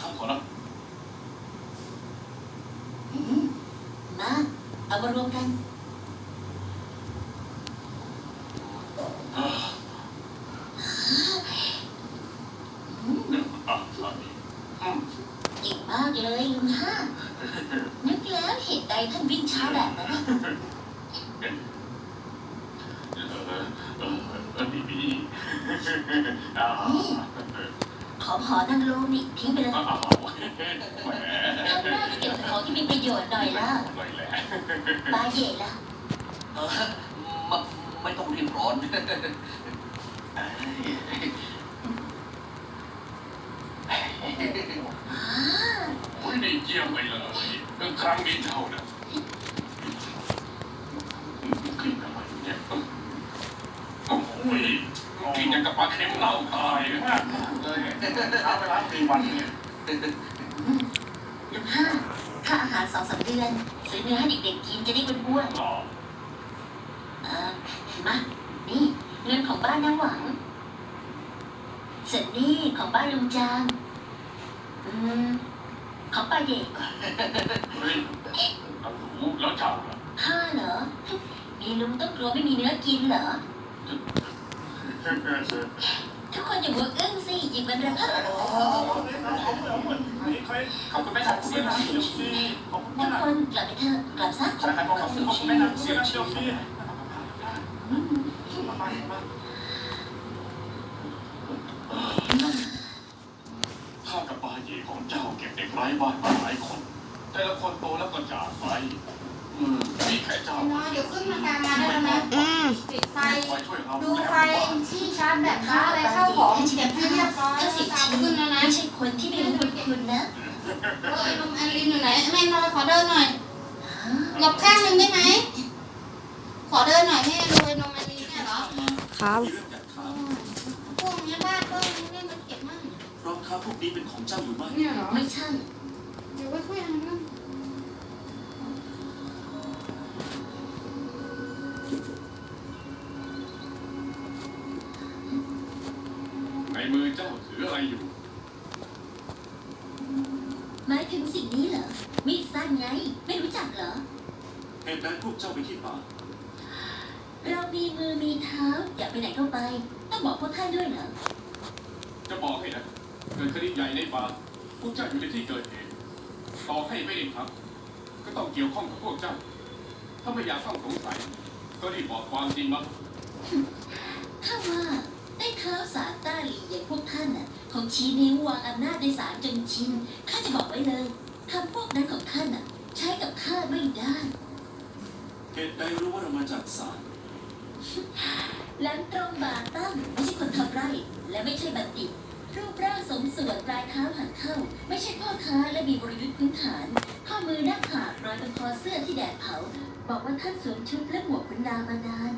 ข้าขอรับอืมมา เอามารวมกันอ่าอืมอะสามีอืมเก่งมากเลยลุงห้านึกแล้วเหตุใดท่านวิ่งช้าแบบนั้นน่ะเออเออเออเออดีดีอ่า ขอพอนั่งลงนี่ทิ้งไปเลยอ้าวแหมข้างหน้าก็เก็บแต่ของที่มีประโยชน์หน่อยละหน่อยแหละบาเย่ละเออไม่ไม่ต้องรีบร้อนอ่าโอ้ยนี่เยี่ยมไปเลยครั้งนี้เท่านะกินอะไรเนี่ยโอ้ย กินย่างกับปลาเค็มเหล้าตายมากเลยเอาไปล้างปีวันเนี่ยลุงห้าค่าอาหารสองสามเดือนซื้อเนื้อให้เด็กๆกินจะได้อ้วนต่อเออมานี่เงินของบ้านน้าหวังส่วนนี่ของบ้านลุงจางอืมของป้าเย่เฮ้ยเอาหนูแล้วเจ้าล่ะข้าเหรอมีลุงต้องกลัวไม่มีเนื้อกินเหรอ ทุกคนอย่ามัวอึ้งสิหยิบมันเลยครับขอบคุณแม่นางเสียนะเดี๋ยวสิทุกคนกลับไปเถอะกลับซะขอบคุณขอบคุณแม่นางเสียนะเดี๋ยวสิอืมข้ากับปาเย่ของเจ้าเก็บเด็กไร้บ้านมาหลายคน แต่ละคนโตแล้วก็จากไปอืมมีแค่ เจ้าน้อยเดี๋ยวขึ้นมาตามมาได้แล้วนะอืมปิดไฟคอยช่วยเราดูไฟที่ชาร์จแบตค้าอะไรเข้าของเก็บให้เรียบร้อยเจ้าสิบตามชีขึ้นแล้วนะไม่ใช่คนที่ไม่รู้บุญคุณนะเออไอ้นมแอลินอยู่ไหนแม่น้อยขอเดินหน่อยหลบข้างหนึ่งได้ไหมขอเดินหน่อยแม่ดูไอ้นมแอลินเนี่ยเหรอครับมีเรื่องอยากถามพวกเนี้ยบ้านก็เล่นมันเก็บมั่งรองเท้าพวกนี้เป็นของเจ้าหรือไม่เนี่ยเหรอไม่ใช่เดี๋ยวไว้คุยกันเรื่ มือเจ้าถืออะไรอยู่ หมายถึงสิ่งนี้เหรอ มีดสั้นไง ไม่รู้จักเหรอ เหตุใดพวกเจ้าไปที่ป่า เรามีมือมีเท้า อยากไปไหนก็ไป ต้องบอกพวกท่านด้วยเหรอ จะบอกให้นะ เกิดคดีใหญ่ในป่า พวกเจ้าอยู่ในที่เกิดเหตุ ต่อให้ไม่ได้ทำก็ต้องเกี่ยวข้องกับพวกเจ้า ถ้าไม่อยากต้องสงสัย ก็รีบบอกความจริงมาถ้าว่าได้ เท้าสารต้าหลีอย่างพวกท่านน่ะคงชี้นิ้ววางอำนาจในศาลจนชิน ข้าจะบอกไว้เลยคำพวกนั้นของท่านน่ะ ใช้กับข้าไม่ได้ เหตุใดรู้ว่าเรามาจากศาลหลังตรงบาตั้งไม่ใช่คนทำไร่ และไม่ใช่บัณฑิต รูปร่างสมส่วนปลายเท้าหันเข้า ไม่ใช่พ่อค้าและมีบริยุทธ์พื้นฐาน ข้อมือหน้าผากรอยบนคอเสื้อที่แดดเผา บอกว่าท่านสวมชุดและหมวกขุนนางมานาน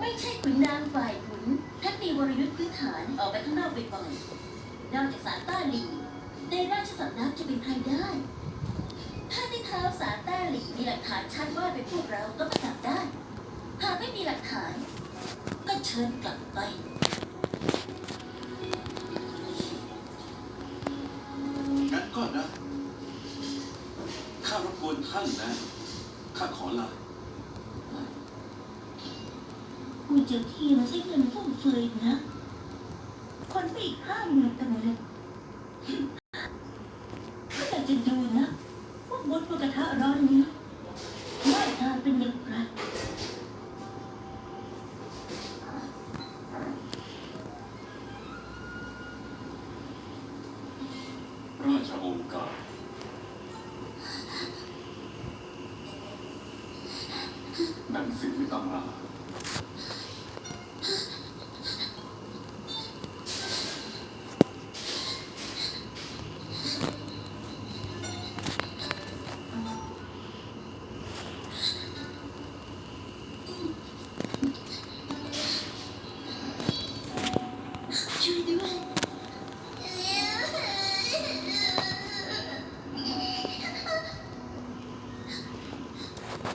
ไม่ใช่ขุนนางฝ่ายขุนท่านมีวรยุทธ์พื้นฐานออกไปข้างนอกบ่อยๆนอกจากสารต้าหลีในราชสำนักจะเป็นใครได้ ถ้าที่เท้าสารต้าหลีมีหลักฐานชัดว่าเป็นพวกเราก็มาจับได้ หากไม่มีหลักฐาน ก็เชิญกลับไปงั้นก็นะข้ารบกวนท่านนะ ข้าขอลา คุณเจ้าที่มาใช้เงินฟุ่มเฟือยนะ คนไปอีกห้าหมื่นกันเลยก็อยากจะดูนะพวกมดพวกกระทะร้อนนี้หน้าตาเป็นอย่างไรราชองค์การ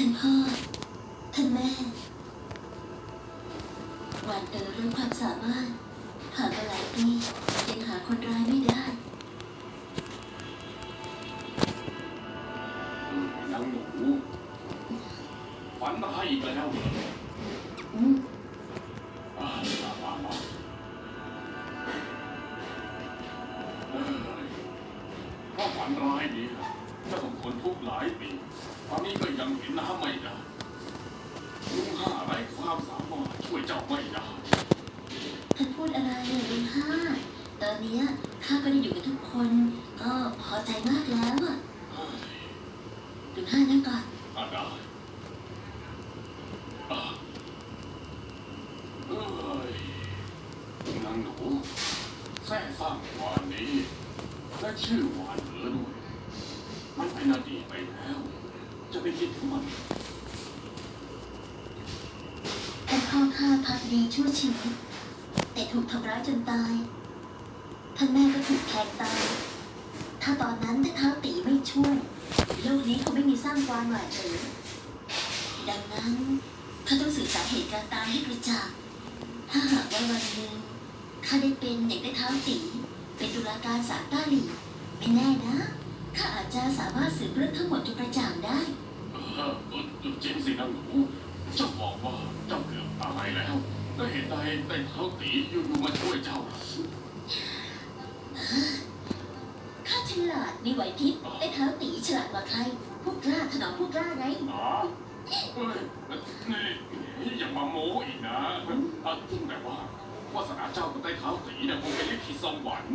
านแม่ หวานเอ๋อเรื่องความสามารถ ผ่านมาหลายปียังหาคนร้ายไม่ได้นางหนูฝันร้ายอีกแล้ว ท่านพูดอะไรอะลุงห้า ตอนเนี้ยข้าก็ได้อยู่กับทุกคน ก็พอใจมากแล้วอะเฮ้ยลุงห้านั่งก่อนอะได้อะเอ้ยนางหนูแท้สร้างวานนี้และชื่อวานเหลือด้วยมันเป็นอดีตไปแล้ว จะไปคิดถึงมันท่านพ่อข้าพักดีชั่วชีวิตแต่ ถูกทำร้ายจนตาย ท่านแม่ก็ถูกแทงตาย ถ้าตอนนั้นท่านเท้าตีไม่ช่วยโลกนี้คงไม่มีสร้างวานหวานเอ๋อดังนั้นข้าต้องสื่อสาเหตุการตายให้กระจ่างถ้าหากว่าวันหนึ่งข้าได้เป็นเด็กได้เท้าตีเป็นตุลาการศาลต้าหลีไม่แน่นะข้าอาจจะสามารถสืบเรื่องทั้งหมดจนกระจ่างได้ เออเออจริงสินางหนูเจ้าบอกว่าเจ้าเกือบตาย แล้วแล้วเห็นใดได้เท้าตีอยู่ๆมาช่วยเจ้า ข้าฉลาดมีไหวพริบได้เท้าตีฉลาดกว่าใคร พวกกล้าถนอมพวกกล้าไงอ๋อเอ้ยนี่อย่ามาโม้อีกนะอะแต่ว่าวาสนาเจ้ากับได้เท้าตีเนี่ยคงเป็นลิขิตสวรรค์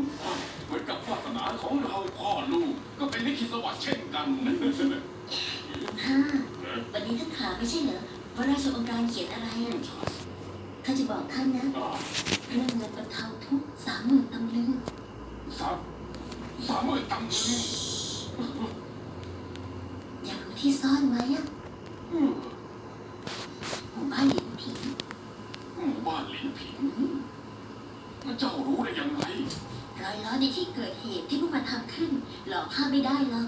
เหมือนกับวาสนาของเราพ่อลูกก็เป็นลิขิตสวรรค์เช่นกันห้าวันนี้ท่านถามไม่ใช่เหรอว่าราชองค์การเขียนอะไรอะ ข้าจะบอกท่านนะอ่าเรื่องเงินบรรเทาทุกข์สามหมื่นตำลึงสามสามหมื่นตังค์อยากรู้ที่ซ่อนไว้อะอืมหมู่บ้านหลินผิงหมู่บ้านหลินผิงเจ้ารู้ได้ยังไงรอยล้อในที่เกิดเหตุที่พวกมันทำขึ้น หลอกข้าไม่ได้หรอก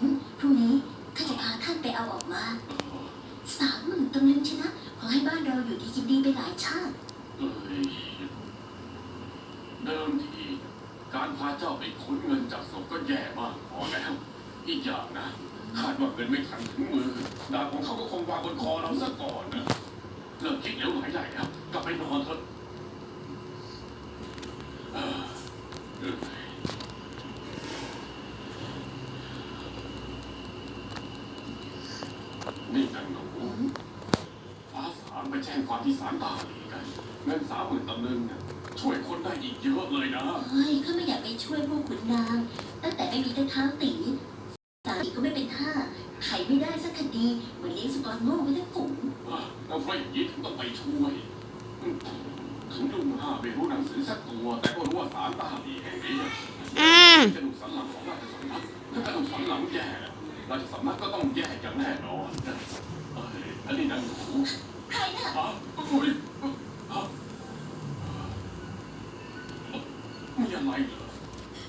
อืมพรุ่งนี้ข้าจะพาท่านไปเอาออกมา สามหมื่นตำลึงชนะ ขอให้บ้านเราอยู่ดีกินดีไปหลายชาติเอ้ยเดิมทีการพาเจ้าไปค้นเงินจากศพก็แย่มากพอแล้ว อีกอย่างนะคาดว่าเงินไม่ทันถึงมือดาบของเขาก็คงวางบนคอเราซะก่อนนะเลิกคิดเหลวไหลได้แล้วกลับไปนอนเถอะเอ้อเอ้ยนี่นางหนู ไปแจ้งความที่ศาลตาหลีกันเงินสามหมื่นตำลึงเนี่ยช่วยคนได้อีกเยอะเลยนะ เฮ้ยข้าไม่อยากไปช่วยพวกขุนนาง ตั้งแต่ไม่มีเจ้าเท้าตีสามีก็ไม่เป็นท่า ไขไม่ได้สักคดีเหมือนเลี้ยงสุกรโง่ไว้ทั้งฝูงอะแล้วเพราะอย่างนี้ถึงต้องไปช่วยอืมถึงลุงห้าไม่รู้หนังสือสักตัว แต่ก็รู้ว่าศาลตาหลีแห่งนี้อืมกระดูกสันหลังของราชสำนักถ้ากระดูกสันหลังแย่ราชสำนักก็ต้องแย่อย่างแน่นอนเอ้ยอันนี้นางหนู ใครน่ะอะอุ้ยอะมีอะไรเหรอ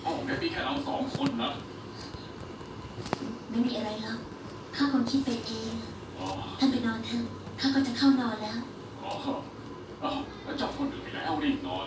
ห้องนี้มีแค่เราสองคนนะไม่มีอะไรหรอกข้าคงคิดไปเองอ๋อท่านไปนอนเถอะข้าก็จะเข้านอนแล้วอ๋ออ๋อเจ้าคนอื่นไปแล้วรีบนอน